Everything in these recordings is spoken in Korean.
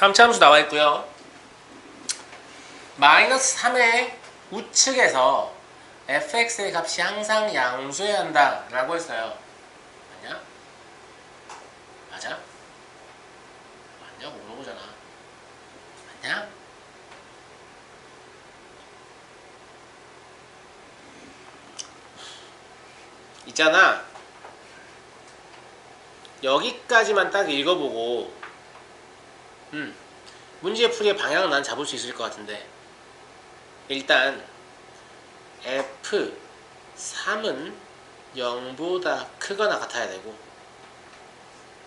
3차 함수 나와 있고요. 마이너스 3의 우측에서 fx의 값이 항상 양수여야 한다 라고 했어요. 맞냐? 맞아? 맞냐고 물어보잖아. 맞냐? 있잖아. 여기까지만 딱 읽어보고 음, 문제 풀이의 방향은 난 잡을 수 있을 것 같은데. 일단 F3은 0보다 크거나 같아야 되고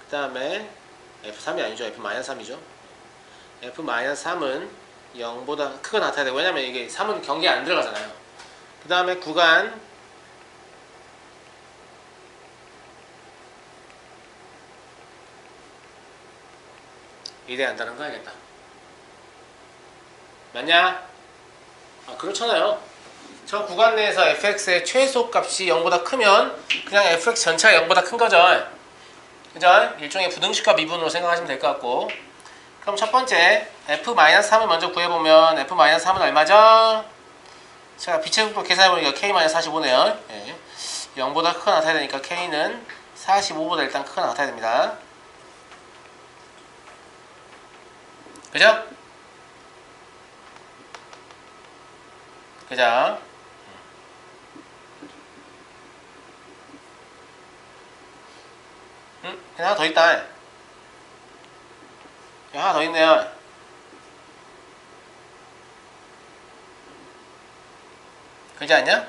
그 다음에 F3이 아니죠. F-3이죠. F-3은 0보다 크거나 같아야 되고 왜냐면 이게 3은 경계에 안 들어가잖아요. 그 다음에 구간 이래한다는 거 알겠다. 맞냐? 아 그렇잖아요. 저 구간 내에서 fx의 최소 값이 0보다 크면 그냥 fx 전체가 0보다 큰 거죠. 그죠? 일종의 부등식과 미분으로 생각하시면 될 것 같고 그럼 첫 번째 f-3을 먼저 구해보면 f-3은 얼마죠? 자 빛의 속도 계산해보니까 k-45네요. 예. 0보다 크거나 같아야 되니까 k는 45보다 일단 크거나 같아야 됩니다. 그죠? 그죠? 응? 하나 더 있다. 여기 하나 더 있네요. 그지 않냐?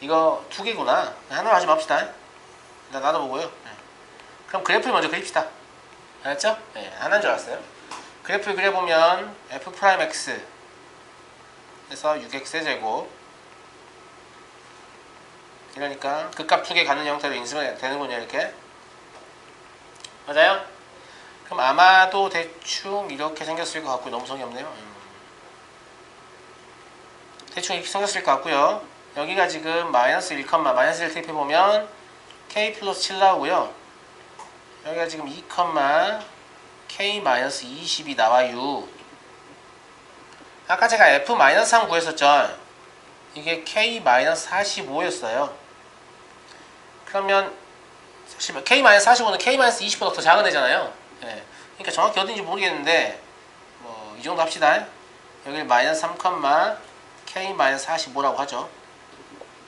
이거 두 개구나. 하나로 하지 맙시다. 일단 나눠보고요. 그럼 그래프를 먼저 그립시다. 알았죠? 네, 하나인 줄 알았어요. 그래프를 그려보면 f 프라임 x 에서 6x의 제곱 이러니까 극값 두 개 가는 형태로 인수가 되는군요 이렇게 맞아요? 그럼 아마도 대충 이렇게 생겼을 것 같고요 너무 성의 없네요 음. 대충 이렇게 생겼을 것 같고요 여기가 지금 마이너스 1, 마이너스 1 테이프해보면 k 플러스 7 나오고요 여기가 지금 2, k-20이 나와요. 아까 제가 f-3 구했었죠. 이게 k-45였어요. 그러면 k-45는 k-20보다 더 작은 애잖아요. 예. 그러니까 정확히 어딘지 모르겠는데 뭐 이 정도 합시다. 여기 마이너스 3, k-45라고 하죠.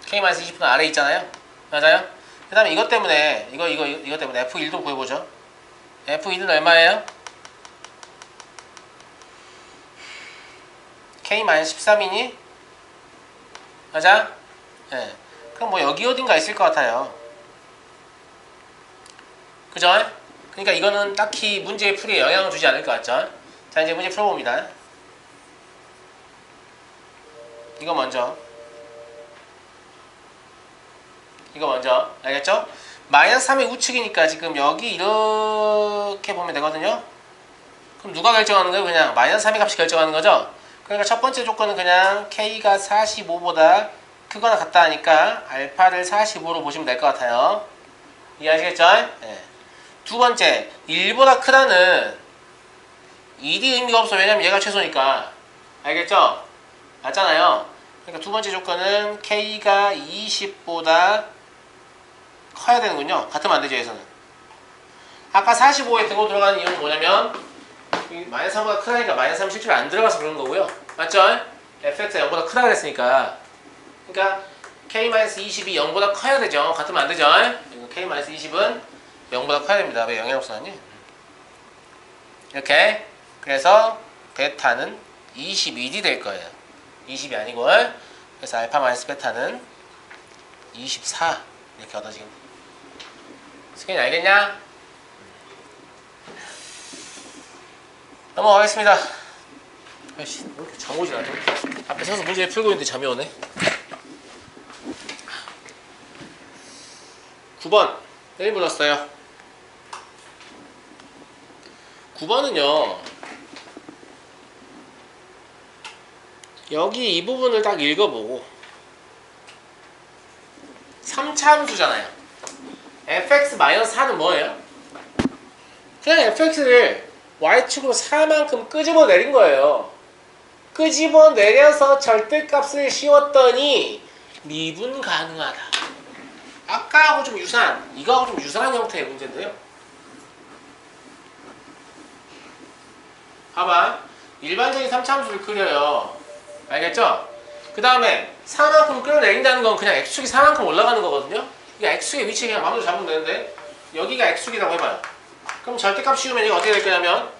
k-20은 아래 있잖아요. 맞아요? 그 다음에 이것 때문에 이거 이거 이거 때문에 F1도 구해보죠 F1은 얼마예요? K-13이니? 맞아? 예. 네. 그럼 뭐 여기 어딘가 있을 것 같아요 그죠? 그러니까 이거는 딱히 문제의 풀이에 영향을 주지 않을 것 같죠? 자 이제 문제 풀어봅니다 이거 먼저 이거 먼저 알겠죠? 마이너스 3의 우측이니까 지금 여기 이렇게 보면 되거든요 그럼 누가 결정하는 거예요? 그냥 마이너스 3의 값이 결정하는 거죠? 그러니까 첫 번째 조건은 그냥 K가 45보다 크거나 같다 하니까 알파를 45로 보시면 될 것 같아요 이해하시겠죠? 네. 두 번째 1보다 크다는 1이 의미가 없어 왜냐면 얘가 최소니까 알겠죠? 맞잖아요 그러니까 두 번째 조건은 K가 20보다 커야 되는군요. 같으면 안 되죠, 에서는. 아까 45에 등호 들어가는 이유는 뭐냐면 마이너스 3보다 크다니까 마이너스 3 실제로 안 들어가서 그런 거고요. 맞죠? fx가 0보다 크다 그랬으니까 그러니까 k-20이 0보다 커야 되죠. 같으면 안 되죠. k-20은 0보다 커야 됩니다. 왜 영향 없었니? 이렇게 그래서 베타는 21이 될 거예요. 20이 아니고 그래서 알파 마이너스 베타는 24 이렇게 얻어지겠네. 승 현이 알겠냐? 넘어가겠습니다. 아이씨, 왜 이렇게 잠 오지 않아? 앞에 서서 문제 풀고 있는데 잠이 오네. 9번. 1 불렀어요. 9번은요. 여기 이 부분을 딱 읽어보고 3차 함수잖아요. Fx-4는 뭐예요? 그냥 fx를 y축으로 4만큼 끄집어 내린 거예요. 끄집어 내려서 절대값을 씌웠더니 미분 가능하다. 아까하고 좀 유사한, 이거하고 좀 유사한 형태의 문제인데요. 봐봐. 일반적인 3차함수를 그려요. 알겠죠? 그 다음에 4만큼 끌어내린다는 건 그냥 x축이 4만큼 올라가는 거거든요. 이게 x축의 위치 그냥 마음대로 잡으면 되는데 여기가 x축이라고 해봐요. 그럼 절대값 씌우면 이게 어떻게 될 거냐면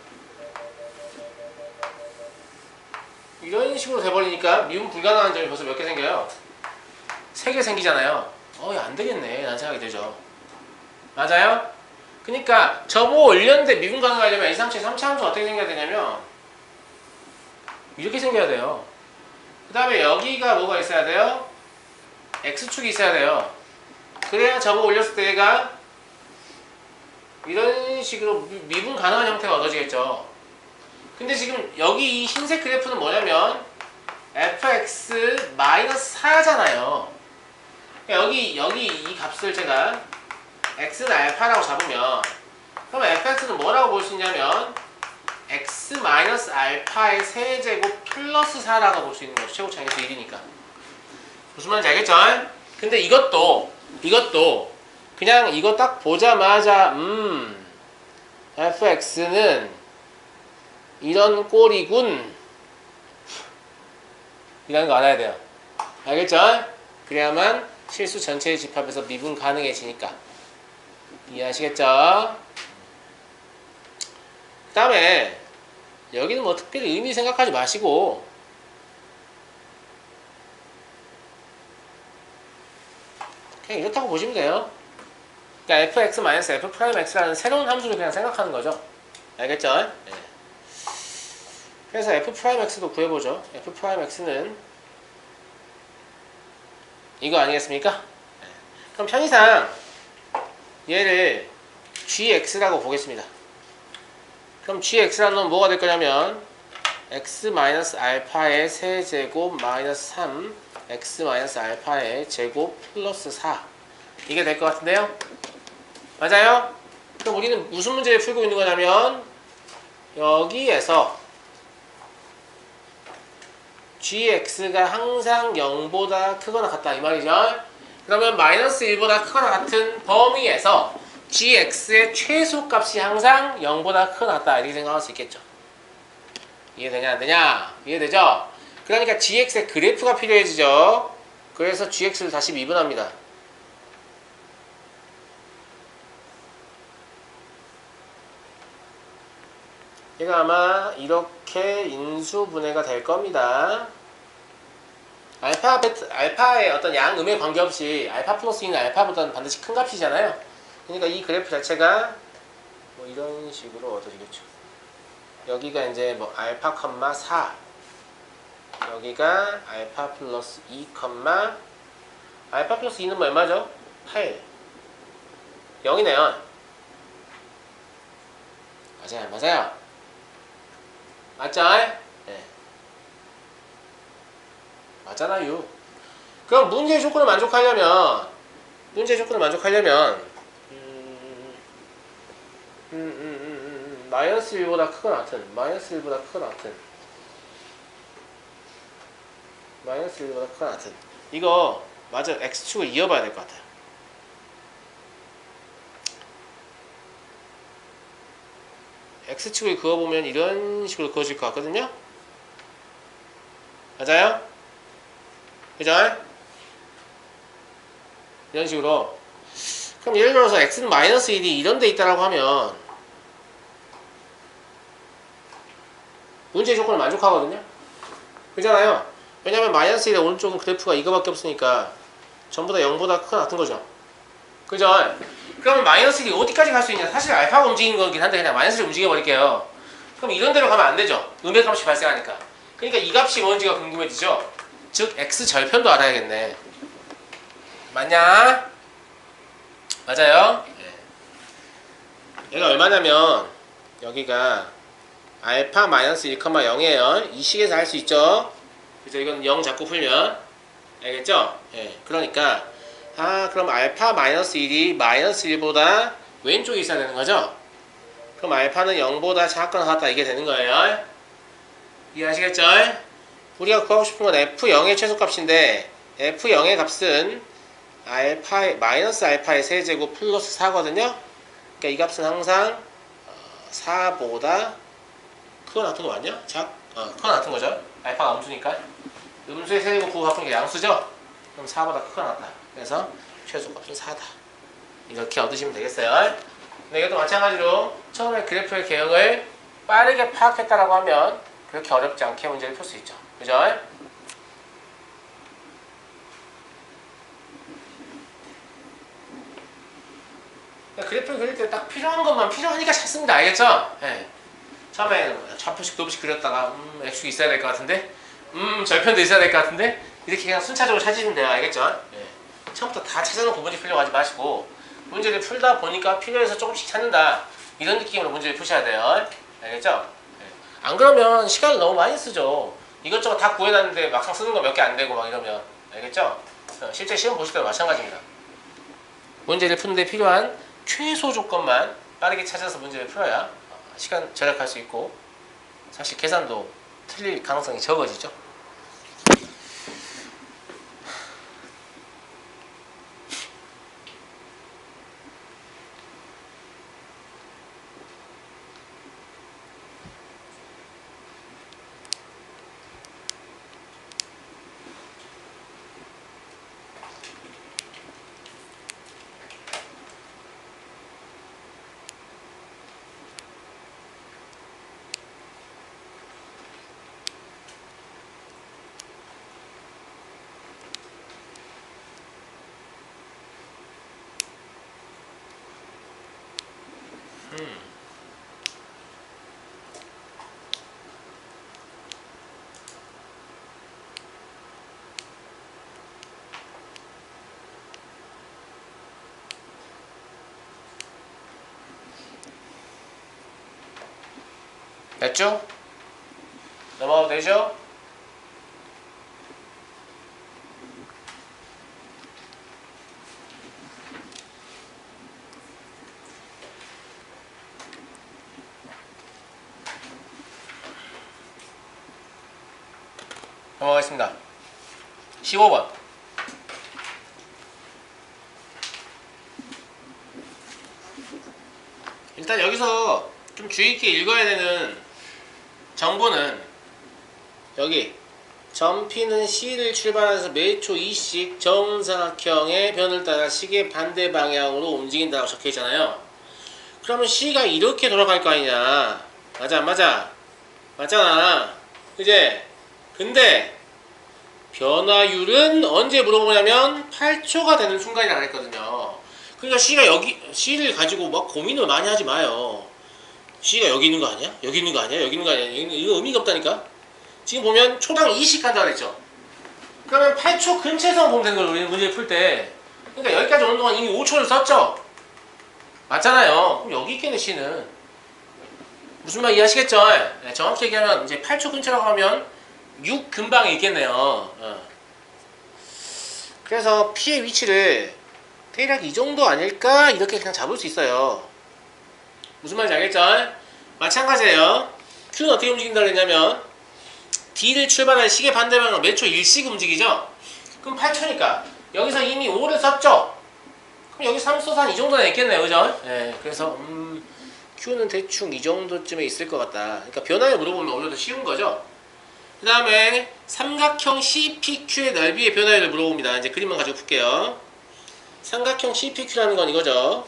이런 식으로 돼버리니까 미분 불가능한 점이 벌써 몇 개 생겨요? 세 개 생기잖아요. 어, 이거 안 되겠네. 라는 생각이 들죠. 맞아요? 그러니까 저보 올렸는데 미분 가능하려면 이 상체 3차 함수 어떻게 생겨야 되냐면 이렇게 생겨야 돼요. 그 다음에 여기가 뭐가 있어야 돼요? x축이 있어야 돼요. 그래야 저거 올렸을 때 얘가 이런 식으로 미- 미분 가능한 형태가 얻어지겠죠. 근데 지금 여기 이 흰색 그래프는 뭐냐면 fx 4잖아요. 여기 여기 이 값을 제가 x는 알파라고 잡으면 그러면 fx는 뭐라고 볼 수 있냐면 x 마이너스 알파의 세제곱 플러스 4라고 볼 수 있는 거죠. 최고 차이에서 1이니까. 무슨 말인지 알겠죠? 근데 이것도 이것도 그냥 이거 딱 보자마자 음 fx는 이런 꼴이군 이라는 거 알아야 돼요. 알겠죠? 그래야만 실수 전체의 집합에서 미분 가능해지니까 이해하시겠죠? 그 다음에 여기는 뭐 특별히 의미 생각하지 마시고 그냥 이렇다고 보시면 돼요. 그러니까 fx-f'x라는 새로운 함수를 그냥 생각하는 거죠. 알겠죠? 네. 그래서 f'x도 구해보죠. f'x는 이거 아니겠습니까? 네. 그럼 편의상 얘를 gx라고 보겠습니다. 그럼 gx라는 건 뭐가 될 거냐면 x 마이너스 알파의 세제곱 마이너스 3 x 마이너스 알파의 제곱 플러스 4 이게 될 것 같은데요? 맞아요? 그럼 우리는 무슨 문제를 풀고 있는 거냐면 여기에서 gx가 항상 0보다 크거나 같다 이 말이죠. 그러면 마이너스 1보다 크거나 같은 범위에서 gx의 최소값이 항상 0보다 크거나 같다 이렇게 생각할 수 있겠죠. 이해되냐 안 되냐? 이해되죠? 그러니까 gx의 그래프가 필요해지죠. 그래서 gx를 다시 미분합니다. 얘가 아마 이렇게 인수분해가 될 겁니다. 알파 베트 알파의 어떤 양음에 관계없이 알파 플러스 2는 알파보다는 반드시 큰 값이잖아요. 그러니까 이 그래프 자체가 뭐 이런 식으로 얻어지겠죠. 여기가 이제 뭐 알파 컴마 4 여기가 알파 플러스 2 컴마 알파 플러스 2는 뭐 얼마죠? 8 0이네요. 맞아요, 맞아요. 맞죠? 네. 맞잖아요. 그럼 문제의 조건을 만족하려면 문제의 조건을 만족하려면 음, 음, 음, 음, 음, 음, 마이너스 1보다 크거나 같은 마이너스 1보다 크거나 같은 마이너스 1보다 크거나 같은 이거 맞아 x축을 이어봐야 될 것 같아요. x축을 그어보면 이런 식으로 그어질 것 같거든요. 맞아요? 그죠? 이런 식으로 그럼 예를 들어서 x는 마이너스 1이 이런 데 있다라고 하면 문제의 조건을 만족하거든요. 그잖아요. 왜냐면 마이너스 1의 오른쪽은 그래프가 이거밖에 없으니까 전부 다 0보다 크거나 같은 거죠. 그죠? 그러면 마이너스 1이 어디까지 갈 수 있냐? 사실 알파가 움직이는 거긴 한데 그냥 마이너스 1 움직여 버릴게요. 그럼 이런 데로 가면 안 되죠. 음의 값이 발생하니까. 그러니까 이 값이 뭔지가 궁금해지죠. 즉 x 절편도 알아야겠네. 맞냐? 맞아요? 예. 얘가 얼마냐면 여기가 알파 마이너스 1,0이에요. 이 식에서 할 수 있죠. 그래서 이건 0 잡고 풀면 알겠죠? 예. 그러니까 아 그럼 알파 마이너스 1이 마이너스 1보다 왼쪽에 있어야 되는 거죠? 그럼 알파는 0보다 작거나 같다 이게 되는 거예요. 이해하시겠죠? 우리가 구하고 싶은 건 f0의 최소값인데 f0의 값은 알파 마이너스 알파의 세제곱 플러스 4거든요. 그러니까 이 값은 항상 4보다 크거 같은 거 맞냐? 작? 어, 크거 같은 거죠. 알파가 음수니까. 음수의 세제곱 부호 바꾸는 게 양수죠? 그럼 4보다 크거 낫다. 그래서 최소값은 4다. 이렇게 얻으시면 되겠어요. 근데 이것도 마찬가지로 처음에 그래프의 개형을 빠르게 파악했다라고 하면 그렇게 어렵지 않게 문제를 풀 수 있죠. 그죠? 그래프를 그릴 때 딱 필요한 것만 필요하니까 찾습니다. 알겠죠? 예. 처음에 좌표식 도표식 그렸다가 음, x축 있어야 될 것 같은데 음, 절편도 있어야 될 것 같은데 이렇게 그냥 순차적으로 찾으시면 돼요. 알겠죠? 예. 처음부터 다 찾아놓고 문제 풀려고 하지 마시고 문제를 풀다 보니까 필요해서 조금씩 찾는다. 이런 느낌으로 문제를 푸셔야 돼요. 알겠죠? 예. 안 그러면 시간을 너무 많이 쓰죠. 이것저것 다 구해놨는데 막상 쓰는 거 몇 개 안 되고 막 이러면 알겠죠? 어, 실제 시험 보실 때도 마찬가지입니다. 문제를 푸는데 필요한 최소 조건만 빠르게 찾아서 문제를 풀어야 어, 시간 절약할 수 있고 사실 계산도 틀릴 가능성이 적어지죠. 됐죠? 넘어가도 되죠? 넘어가겠습니다. 15번. 일단 여기서 좀 주의 있게 읽어야 되는 정보는 여기 점 P는 C를 출발해서 매초 2씩 정사각형의 변을 따라 시계 반대 방향으로 움직인다고 적혀 있잖아요. 그러면 C가 이렇게 돌아갈 거 아니냐? 맞아, 안 맞아? 맞잖아. 그제? 근데 변화율은 언제 물어보냐면 8초가 되는 순간이라고 했거든요. 그러니까 C가 여기 C를 가지고 막 고민을 많이 하지 마요. C가 여기 있는 거 아니야? 여기 있는 거 아니야? 여기 있는 거 아니야? 이거 의미가 없다니까? 지금 보면 초당 2씩 간다고 했죠? 그러면 8초 근처에서 보면 되는 거예요. 우리 문제 풀 때. 그러니까 여기까지 오는 동안 이미 5초를 썼죠? 맞잖아요. 그럼 여기 있겠네, C는. 무슨 말 이해하시겠죠? 네, 정확히 얘기하면 이제 8초 근처라고 하면 6 근방에 있겠네요. 어. 그래서 P의 위치를 대략 이 정도 아닐까? 이렇게 그냥 잡을 수 있어요. 무슨 말인지 알겠죠? 마찬가지예요. Q는 어떻게 움직인다 그랬냐면 D를 출발한 시계 반대방향으로 몇초 1씩 움직이죠? 그럼 8초니까 여기서 이미 5를 썼죠? 그럼 여기 3 써서 한 이 정도는 있겠네요. 그죠? 예, 그래서 음, Q는 대충 이 정도쯤에 있을 것 같다. 그러니까 변화를 물어보면 오히려 더 쉬운 거죠? 그 다음에 삼각형 CPQ의 넓이의 변화를 물어봅니다. 이제 그림만 가지고 풀게요. 삼각형 CPQ라는 건 이거죠.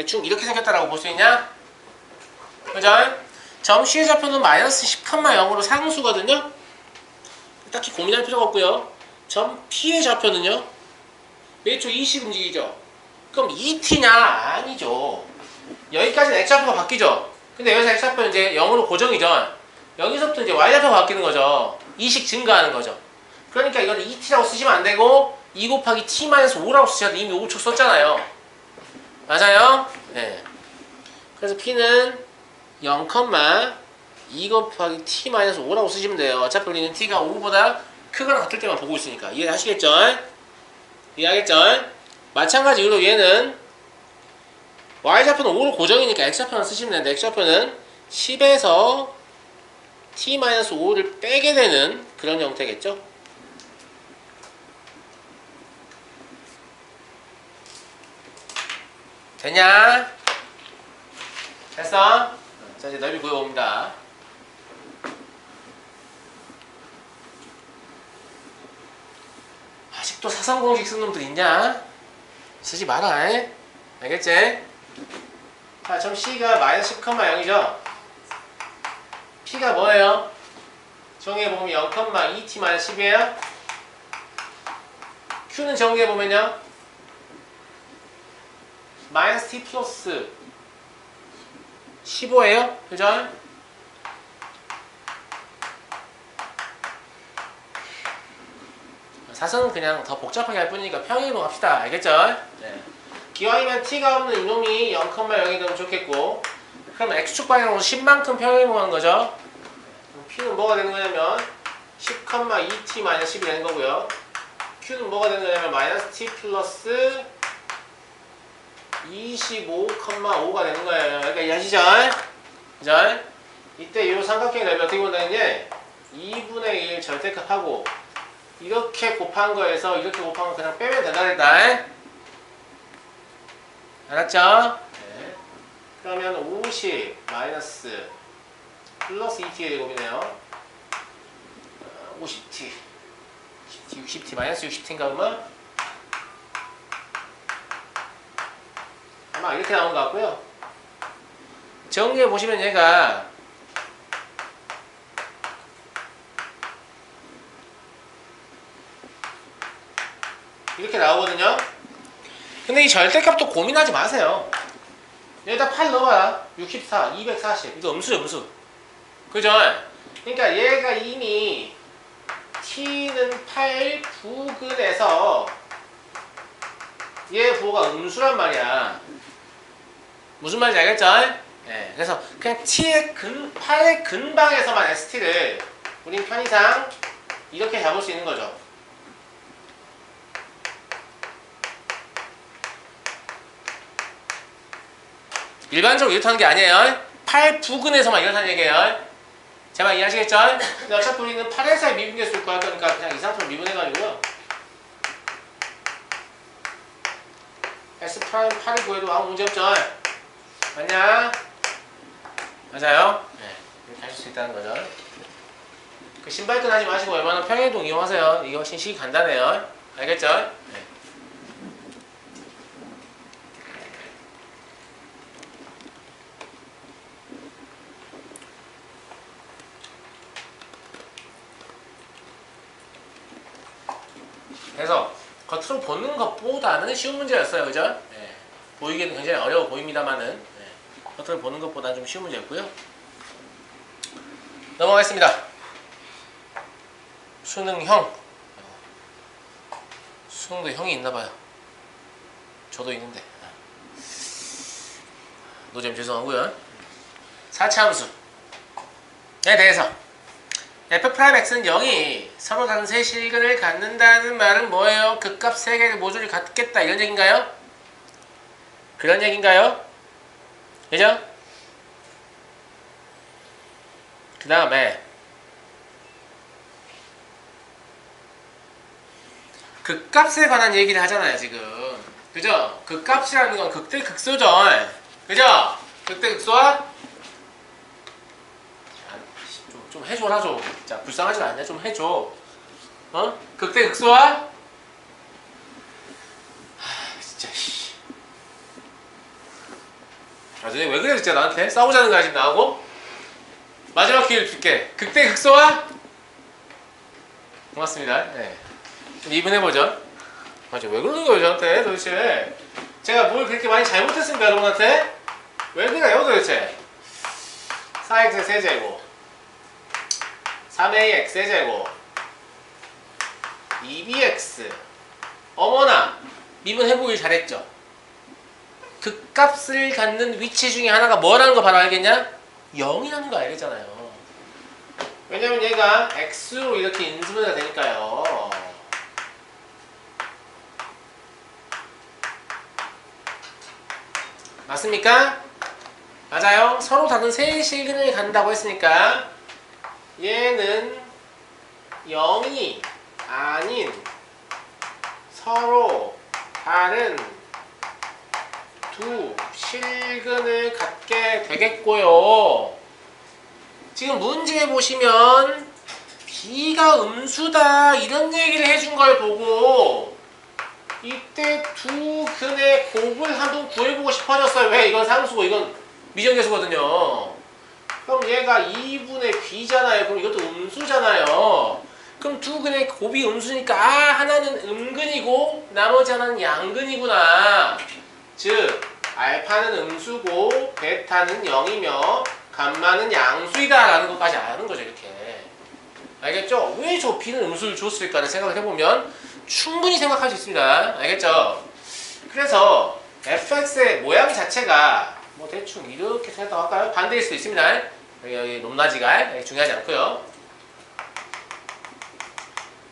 대충 이렇게 생겼다라고 볼 수 있냐? 그죠? 점 C의 좌표는 마이너스 10, 0으로 상수거든요? 딱히 고민할 필요가 없고요. 점 P의 좌표는요? 매초 20 움직이죠? 그럼 2t냐? 아니죠. 여기까지는 X좌표가 바뀌죠? 근데 여기서 X좌표는 이제 0으로 고정이죠? 여기서부터 이제 Y좌표가 바뀌는 거죠. 2씩 증가하는 거죠. 그러니까 이건 2t라고 쓰시면 안 되고 2 곱하기 t-5라고 쓰셔야 돼. 이미 5초 썼잖아요. 맞아요? 네. 그래서 P는 0, 2 곱하기 t-5라고 쓰시면 돼요. 어차피 우리는 t가 5보다 크거나 같을 때만 보고 있으니까 이해하시겠죠? 이해하겠죠? 마찬가지로 얘는 y좌표는 5로 고정이니까 x좌표는 쓰시면 되는데 x좌표는 10에서 t-5를 빼게 되는 그런 형태겠죠? 됐냐? 됐어? 자 이제 넓이 구해봅니다 아직도 사상공식 쓰는 놈들 있냐? 쓰지 마라 에? 알겠지? 자 그럼 C가 마이너스 10,0이죠? P가 뭐예요? 정의해보면 0,2t 마이너스 10이에요? Q는 정의해보면요 마이너스 t 플러스 15예요? 그죠? 사선은 그냥 더 복잡하게 할 뿐이니까 평행이동 합시다. 알겠죠? 네. 기왕이면 t가 없는 이놈이 0,0이 되면 좋겠고 그럼 x축 방향으로 10만큼 평행이동하는 거죠? 그럼 p는 뭐가 되는 거냐면 10,2t 마이너스 10이 되는 거고요. q는 뭐가 되는 거냐면 마이너스 t 플러스 25,5가 되는 거예요. 그러니까 이해하시죠? 그죠? 이때 이 삼각형의 넓이 어떻게 본다는게 2분의 1 절대값하고 이렇게 곱한 거에서 이렇게 곱한 거 그냥 빼면 된다 그랬다. 알았죠? 네. 그러면 50 마이너스 플러스 2t의 제곱이네요. 어, 50t 10t 60t 마이너스 60t인가 그러면 아마 이렇게 나온 것 같고요. 정리해 보시면 얘가 이렇게 나오거든요. 근데 이 절대값도 고민하지 마세요. 여기다 8 넣어봐라. 64, 240. 이거 음수요, 음수. 그죠? 그러니까 얘가 이미 t는 8 부근에서 얘 부호가 음수란 말이야. 무슨 말인지 알겠죠? 네, 그래서 그냥 t의 근, 8의 근방에서만 st를 우린 편의상 이렇게 잡을 수 있는 거죠. 일반적으로 이렇다는 게 아니에요. 8 부근에서만 이렇다는 얘기예요. 제발 이해하시겠죠? 근데 어차피 우리는 8에서의 미분계수를 구할 거니까 그냥 이 상태로 미분해가지고요. S 프라임 8을 구해도 아무 문제 없죠? 맞냐? 맞아요? 네. 이렇게 하실 수 있다는 거죠. 그 신발끈 하지 마시고 웬만하면 평행이동 이용하세요. 이거 신식이 간단해요. 알겠죠? 네. 그래서 겉으로 보는 것보다는 쉬운 문제였어요. 그죠? 네. 보이기는 굉장히 어려워 보입니다만은 네. 겉으로 보는 것보다는 좀 쉬운 문제였고요. 넘어가겠습니다. 수능형. 수능도 형이 있나봐요. 저도 있는데. 노잼 죄송하고요. 4차 함수에 대해서 f'x는 0이 서로 단수의 실근을 갖는다는 말은 뭐예요? 극값 3개를 모조리 갖겠다 이런 얘기인가요? 그런 얘기인가요? 그죠? 그 다음에 극값에 관한 얘기를 하잖아요 지금 그죠? 극값이라는 건 극대 극소죠 그죠? 극대 극소와 좀, 좀 해줘라 좀. 자 불쌍하지 않냐? 좀 해줘. 어? 극대 극소화? 하, 진짜 씨. 나중에 왜 그래 진짜 나한테 싸우자는 거야 지금 나하고? 마지막 기회를 줄게. 극대 극소화? 고맙습니다. 네. 좀 이분 해보죠. 맞아 왜 그러는 거예요 저한테 도대체? 제가 뭘 그렇게 많이 잘못했습니까 여러분한테? 왜 그래요 도대체? 4x 세제곱 3ax 제곱 2bx 어머나 미분 해보길 잘했죠 그 값을 갖는 위치 중에 하나가 뭐라는 거 바로 알겠냐? 0이라는 거 알겠잖아요 왜냐면 얘가 x로 이렇게 인수분해가 되니까요. 맞습니까? 맞아요. 서로 다른 세 실근을 간다고 했으니까 얘는 0이 아닌 서로 다른 두 실근을 갖게 되겠고요. 지금 문제 보시면 B가 음수다 이런 얘기를 해준 걸 보고 이때 두 근의 곱을 한번 구해보고 싶어졌어요. 왜? 이건 상수고 이건 미정계수거든요. 그럼 얘가 2분의 B잖아요. 그럼 이것도 음수잖아요. 그럼 두 근의 곱이 음수니까 아 하나는 음근이고 나머지 하나는 양근이구나. 즉 알파는 음수고 베타는 0이며 감마는 양수이다 라는 것까지 아는 거죠 이렇게. 알겠죠? 왜 저 B는 음수를 줬을까를 생각을 해보면 충분히 생각할 수 있습니다. 알겠죠? 그래서 fx의 모양 자체가 뭐 대충 이렇게 생각할까요? 반대일 수도 있습니다. 여기, 여기 높낮이가 중요하지 않고요.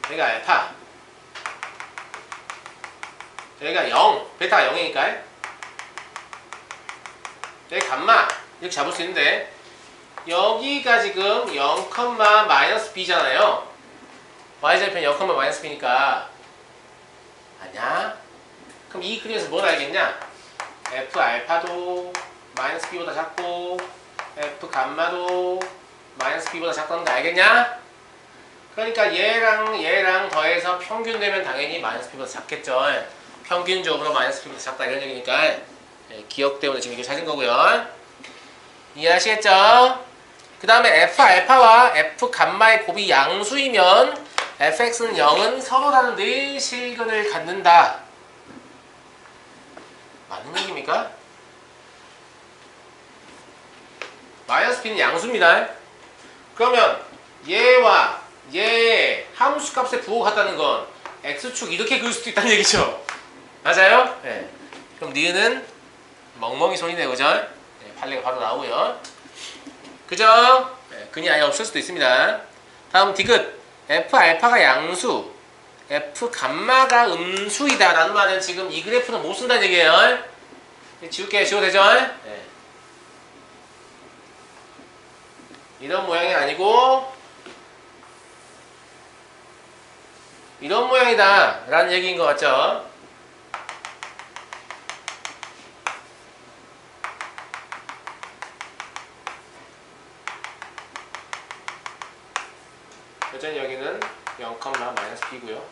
여기가 알파. 여기가 0 베타가 0이니까 여기 감마 이렇게 잡을 수 있는데 여기가 지금 0, 마이너스 b잖아요. y절편 0, 마이너스 b니까 아니야? 그럼 이 그림에서 뭘 알겠냐? f 알파도 마이너스 b보다 작고 f 감마도 마이너스 b보다 작다는 거 알겠냐? 그러니까 얘랑 얘랑 더해서 평균 되면 당연히 마이너스 b보다 작겠죠. 평균적으로 마이너스 b보다 작다 이런 얘기니까 예, 기억 때문에 지금 이거 찾은 거고요. 이해하시겠죠? 그 다음에 f 알파와 f 감마의 곱이 양수이면 fx는 0은 서로 다른 네 실근을 갖는다. 맞는 얘기입니까? 마이너스 b는 양수입니다. 그러면 얘와 얘의 함수 값의 부호가 같다는 건 x축 이렇게 그을 수도 있다는 얘기죠. 맞아요? 네. 그럼 니은은 멍멍이 소리네, 그죠? 네, 판례가 바로 나오고요. 그죠? 네, 근이 아예 없을 수도 있습니다. 다음 디귿. F 알파가 양수, F 감마가 음수이다. 라는 말은 지금 이 그래프는 못 쓴다는 얘기예요. 지울게요. 지워도 되죠? 네. 이런 모양이 아니고 이런 모양이다. 라는 얘기인 것 같죠? 여전히 여기는 0, 마이너스 b고요.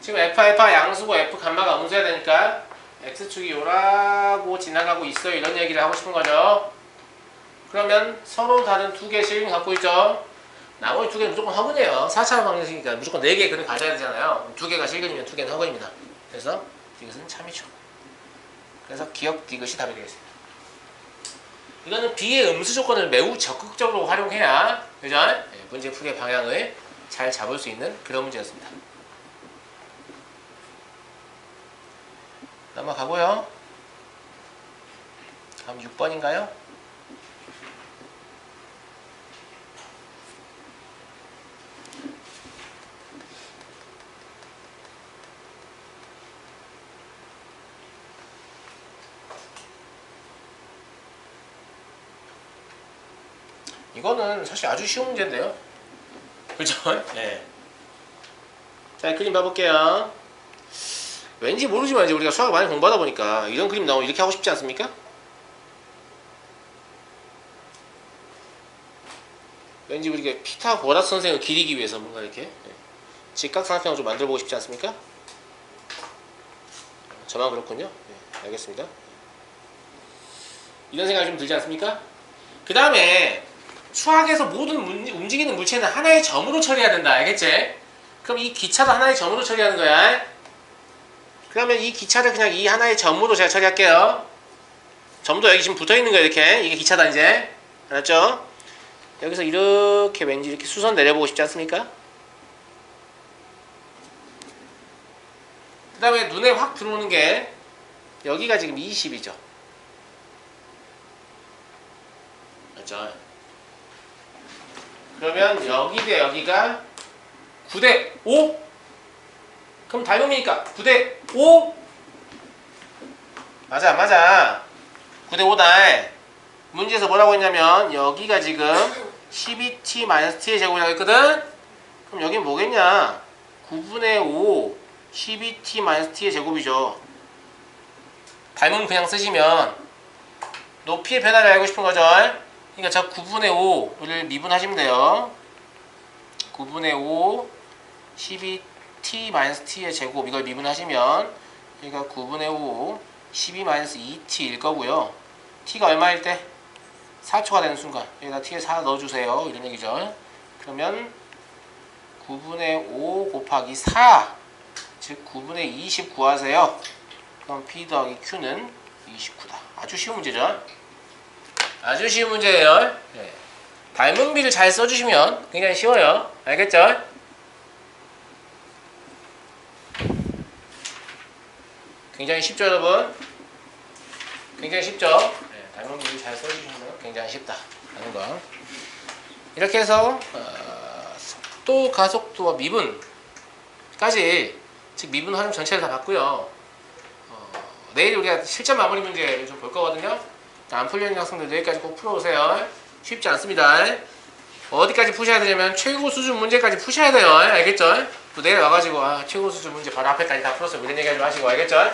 지금 f 알파 양수고 f 감마가 음수해야 되니까 x축이 요라고 지나가고 있어요. 이런 얘기를 하고 싶은 거죠. 그러면 서로 다른 두 실근 갖고 있죠. 나머지 두 개는 무조건 허근이에요. 4차원 방정식이니까 무조건 네 개의 근을 가져야 되잖아요. 두 개가 실근이면 두 개는 허근입니다. 그래서 이것은 참이죠. 그래서 기억 디귿이 답이 되겠습니다. 이거는 B의 음수 조건을 매우 적극적으로 활용해야 그죠? 네, 문제 풀이의 방향을 잘 잡을 수 있는 그런 문제였습니다. 넘어가고요. 다음 6번인가요? 이거는 사실 아주 쉬운 문제인데요. 그죠? 네. 자, 그림 봐볼게요. 왠지 모르지만 이제 우리가 수학을 많이 공부하다 보니까 이런 그림 나오면 이렇게 하고 싶지 않습니까? 왠지 우리가 피타고라스 선생을 기리기 위해서 뭔가 이렇게 네. 직각삼각형을 좀 만들어 보고 싶지 않습니까? 저만 그렇군요. 네, 알겠습니다. 이런 생각이 좀 들지 않습니까? 그 다음에 수학에서 모든 문- 움직이는 물체는 하나의 점으로 처리해야 된다. 알겠지? 그럼 이 기차도 하나의 점으로 처리하는 거야. 그러면 이 기차를 그냥 이 하나의 점으로 제가 처리할게요. 점도 여기 지금 붙어 있는 거예요. 이렇게. 이게 기차다 이제. 알았죠? 여기서 이렇게 왠지 이렇게 수선 내려보고 싶지 않습니까? 그 다음에 눈에 확 들어오는 게 여기가 지금 20이죠. 맞죠? 그러면 여기 대 여기가 9대 5? 그럼 닮음이니까 9대 5? 맞아 안 맞아. 9대 5다. 문제에서 뭐라고 했냐면 여기가 지금 12t-t의 제곱이라고 했거든? 그럼 여긴 뭐겠냐? 9분의 5 12t-t의 제곱이죠. 닮음 그냥 쓰시면 높이의 변화를 알고 싶은 거죠 그러니까 저 9분의 5를 미분하시면 돼요. 9분의 5 12t-t의 제곱 이걸 미분하시면 여기가 9분의 5 12-2t일 거고요. t가 얼마일 때? 4초가 되는 순간. 여기다 t에 4 넣어주세요. 이런 얘기죠. 그러면 9분의 5 곱하기 4 즉 9분의 29 하세요. 그럼 p 더하기 q는 29다. 아주 쉬운 문제죠 아주 쉬운 문제예요 네. 닮은비를 잘 써주시면 굉장히 쉬워요 알겠죠? 굉장히 쉽죠 여러분? 굉장히 쉽죠? 네, 닮은비를 잘 써주시면 굉장히 쉽다 하는 거 이렇게 해서 어, 속도, 가속도와 미분까지 즉 미분 활용 전체를 다 봤고요 어, 내일 우리가 실전 마무리 문제를 좀 볼 거거든요 안 풀려있는 학생들 내일까지 꼭 풀어오세요 쉽지 않습니다 어디까지 푸셔야 되냐면 최고 수준 문제까지 푸셔야 돼요 알겠죠? 또 내일 와가지고 아, 최고 수준 문제 바로 앞에까지 다 풀었어요 이런 얘기 하지 마시고 알겠죠?